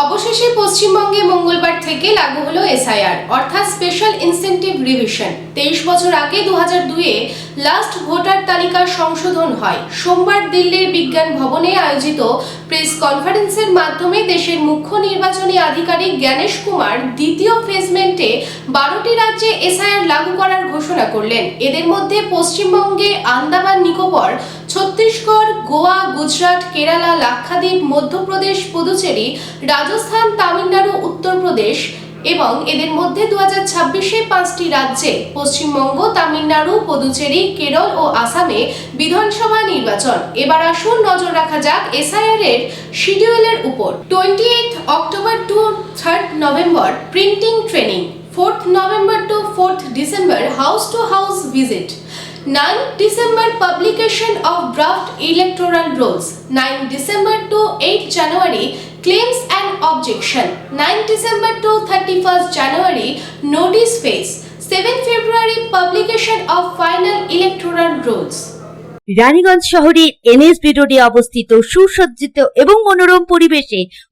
অবশেষে পশ্চিমবঙ্গে মঙ্গলবার থেকে লাগু হলো এসআইআর অর্থাৎ স্পেশাল ইনসেন্টিভ রিভিশন তেইশ বছর আগে দু হাজার দুয়ে লাস্ট ভোটার তালিকার সংশোধন হয়। সোমবার দিল্লির বিজ্ঞান ভবনে আয়োজিত প্রেস কনফারেন্সের মাধ্যমে দেশের মুখ্য নির্বাচনী আধিকারিক জ্ঞানেশ কুমার দ্বিতীয় ফেজমেন্টে বারোটি রাজ্যে এসআইআর লাগু করার ঘোষণা করলেন। এদের মধ্যে পশ্চিমবঙ্গে আন্দামান নিকোবর ছত্তিশগড়, গোয়া, গুজরাট, কেরালা, লাক্ষাদ্বীপ, মধ্যপ্রদেশ, পুদুচেরি, রাজস্থান, তামিলনাড়ু, উত্তরপ্রদেশ এবং এদের মধ্যে দু হাজার ছাব্বিশে পাঁচটি রাজ্যে পশ্চিমবঙ্গ, তামিলনাড়ু, পুদুচেরি, কেরল ও আসামে বিধানসভা নির্বাচন। এবার আসুন নজর রাখা যাক এসআইআর এর শিডিউলের উপর। Twenty eight October to third November, printing training. Fourth November to fourth December, house to house visit. 9 December publication of draft electoral rolls 9 December to 8 January claims and objection 9 December to 31st January notice phase 7 February publication of final electoral rolls Raniganj শহরের NSB রোডে অবস্থিত সুসজ্জিত এবং মনোরম পরিবেশে